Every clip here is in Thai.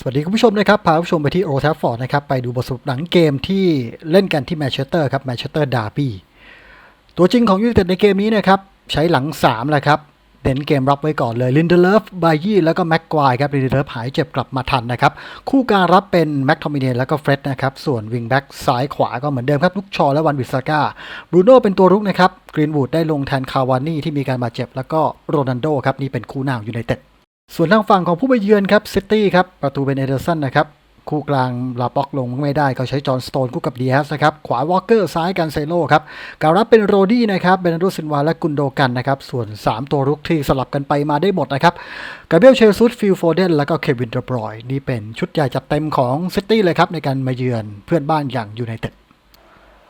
สวัสดีคุณผู้ชมนะครับ พาคุณผู้ชมไปที่โอ t ทฟฟอร์ดนะครับ ไปดูบทสรุปหนังเกมที่เล่นกันที่แมนเชสเตอร์ครับแมนเชสเตอร์ดาร์บี้ตัวจริงของยูไนเต็ดในเกมนี้นะครับ ใช้หลัง3แหละครับเน้นเกมรับไว้ก่อนเลยลินเดเลฟบายี่แล้วก็แม็กควายครับลินเดเลฟหายเจ็บกลับมาทันนะครับ คู่การรับเป็นแม็กทอมิเนแล้วก็เฟร็ดนะครับ ส่วนวิงแบ็กซ้ายขวาก็เหมือนเดิมครับลุกชอและวันวิสาก้าบรูโน่เป็นตัวรุกนะครับกรีนวูดได้ลงแทนคาวานี่ที่มีการบาดเจ็บแล้วก็โรนันโดครับนี่เป็นคู่หน้ายูไนเต็ด ส่วนทางฝั่งของผู้ไปเยือนครับซิตี้ครับประตูเป็นเอเดอร์สันนะครับคู่กลางลาป็อกลงไม่ได้เขาใช้จอห์นสโตนคู่กับดีแอสนะครับขวาวอลเกอร์ซ้ายกันเซโลครับการรับเป็นโรดี้นะครับเบนโดซินวาและกุนโดกันนะครับส่วน 3 ตัวรุกที่สลับกันไปมาได้หมดนะครับกาเบรียลเชลซุสฟิลโฟเดนแล้วก็เควินเดบรอยน์นี่เป็นชุดใหญ่จัดเต็มของซิตี้เลยครับในการมาเยือนเพื่อนบ้านอย่างยูไนเต็ด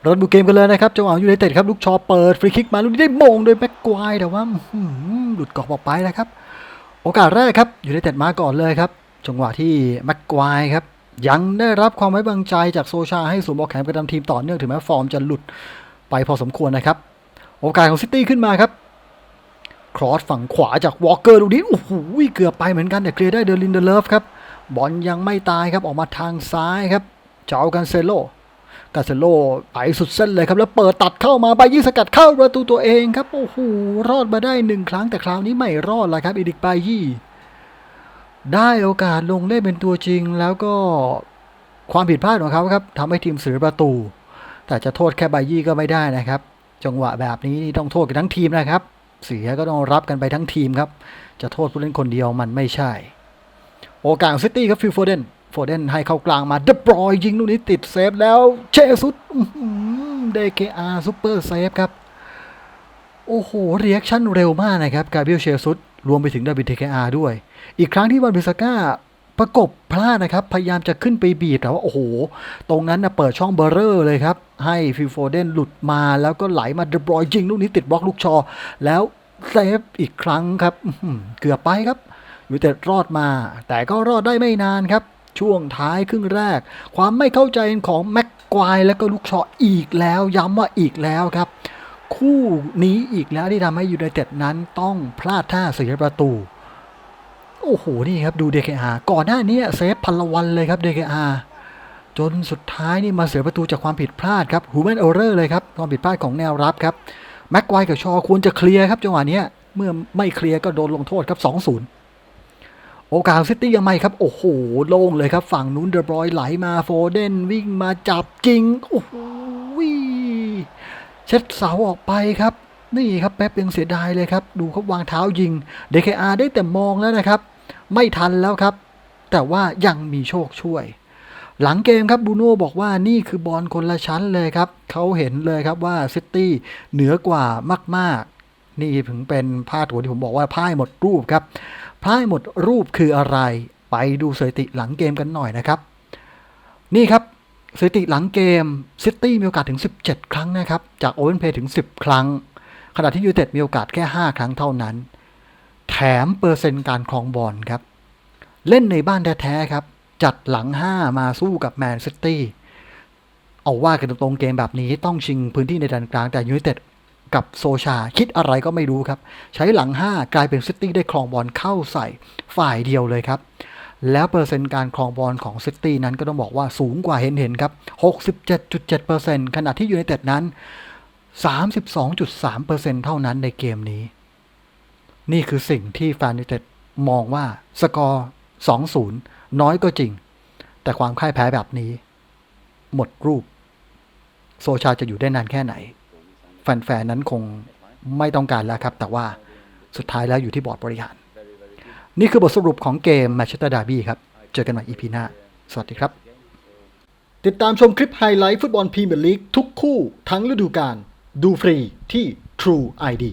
เริ่มดูเกมกันเลยนะครับจังหวะยูไนเต็ดครับลูกชอเปิดฟรีคิกมาลูกนี้ได้มงโดยแม็กควายแต่ว่าอื้อหือหลุดกรอบออกไปนะครับ โอกาสแรกครับอยูไนเต็ดมาก่อนเลยครับจังหวะที่แม็กควายครับยังได้รับความไว้วางใจจากโซชาให้สวมบอลแขนประจำทีมต่อเนื่องถึงแม้ฟอร์มจะหลุดไปพอสมควรนะครับ โอกาสของซิตี้ขึ้นมาครับครอสฝั่งขวาจากวอลเกอร์ลูกนี้โอ้โหเกือบไปเหมือนกันแต่เคลียร์ได้เดลินเดเลฟครับบอลยังไม่ตายครับออกมาทางซ้ายครับเจ้ากันเซโล กาเซโลไปสุดเส้นเลยครับ แล้วเปิดตัดเข้ามาใบยี่สกัดเข้าประตูตัวเองครับ โอ้โห รอดมาได้หนึ่งครั้งแต่คราวนี้ไม่รอดแล้วครับอีดิกบายี่ได้โอกาสลงได้เป็นตัวจริง แล้วก็ความผิดพลาดของเขาครับทำให้ทีมเสียประตู แต่จะโทษแค่บยี่ก็ไม่ได้นะครับ จังหวะแบบนี้นี่ต้องโทษกันทั้งทีมนะครับ เสียก็ต้องรับกันไปทั้งทีมครับ จะโทษผู้เล่นคนเดียวมันไม่ใช่ โอกาสซิตี้ครับฟิลโฟเดน ฟเดนให้เข้ากลางมาเดบรอยยิงลูกนี้ติดเซฟแล้วเชสุดเดเคอาซูเปอร์เซฟครับ โอ้โห เรีแอคชั่นเร็วมากนะครับ กาเบรียลเชสุดรวมไปถึงดาวิดเทเคอาด้วย อีกครั้งที่วันบิสก้าประกบพลาดนะครับ พยายามจะขึ้นไปบีบแต่ว่าโอ้โห ตรงนั้นนะเปิดช่องเบอร์เรอร์เลยครับ ให้ฟิลโฟเดนหลุดมาแล้วก็ไหลมาเดบรอยยิงลูกนี้ติดบล็อกลูกชอ แล้วเซฟอีกครั้งครับเกือบไปครับยูไนเต็ดรอดมา แต่ก็รอดได้ไม่นานครับ ช่วงท้ายครึ่งแรก ความไม่เข้าใจของแม็กควายและก็ลูกชออีกแล้ว ย้ำว่าอีกแล้วครับ คู่นี้อีกแล้วที่ทำให้ยูไนเต็ดนั้นต้องพลาดท่าเสียประตู โอ้โห นี่ครับดู DKR ก่อนหน้านี้เซฟพันละวันเลยครับ DKR จนสุดท้ายนี่มาเสียประตูจากความผิดพลาดครับฮูแมนเออร์เรอร์เลยครับความผิดพลาดของแนวรับครับแม็กควายกับชอควรจะเคลียร์ครับจังหวะนี้เมื่อไม่เคลียร์ก็โดนลงโทษครับ 2-0 โอกาสซิตี้ยังไม่ครับ โอ้โห โล่งเลยครับ ฝั่งนู้นเดอบรอยไหลมาโฟเดนวิ่งมาจับจริง โอ้โหเช็ดเสาออกไปครับ นี่ครับแป๊บยังเสียดายเลยครับ ดูเขาวางเท้ายิง DKR ได้แต่มองแล้วนะครับ ไม่ทันแล้วครับ แต่ว่ายังมีโชคช่วย หลังเกมครับบูโน่บอกว่านี่คือบอลคนละชั้นเลยครับเขาเห็นเลยครับว่าซิตี้เหนือกว่ามาก ๆ นี่ถึงเป็นพาดหัวที่ผมบอกว่าพ่ายหมดรูปครับ พ่ายหมดรูปคืออะไร ไปดูสถิติหลังเกมกันหน่อยนะครับ นี่ครับสถิติหลังเกมซิตี้มีโอกาสถึง 17 ครั้งนะครับ จากโอเ n นเพย์ถึง 10 ครั้ง ขณะที่ยูเต็ดมีโอกาสแค่ 5 ครั้งเท่านั้น แถมเปอร์เซ็นต์การครองบอลครับ เล่นในบ้านแท้ๆครับ จัดหลัง 5 มาสู้กับแมนซิตี้เอาว่ากันตรงๆเกมแบบนี้ต้องชิงพื้นที่ในแดนกลางแต่ยูไนเต็ด กับโซชา คิดอะไรก็ไม่รู้ครับ ใช้หลัง 5 กลายเป็นซิตี้ได้ครองบอลเข้าใส่ฝ่ายเดียวเลยครับ แล้วเปอร์เซ็นต์การครองบอลของซิตี้นั้นก็ต้องบอกว่าสูงกว่าเห็นเห็นๆครับ 67.7%ขณะที่ยูไนเต็ดนั้น 32.3%เท่านั้นในเกมนี้ นี่คือสิ่งที่แฟนยูไนเต็ดมองว่าสกอร์ 2-0 น้อยก็จริง แต่ความพ่ายแพ้แบบนี้ หมดรูป โซชาจะอยู่ได้นานแค่ไหน แฟนๆนั้นคงไม่ต้องการแล้วครับ แต่ว่าสุดท้ายแล้วอยู่ที่บอร์ดบริหาร นี่คือบทสรุปของเกมแม n เชสเตอร์ดาร์บี้ครับ เจอกันใหม่ EP หน้า สวัสดีครับ ติดตามชมคลิปไฮไลท์ฟุตบอลพรีเมียร์ลีกทุกคู่ทั้งฤดูกาลดูฟรีที่ True ID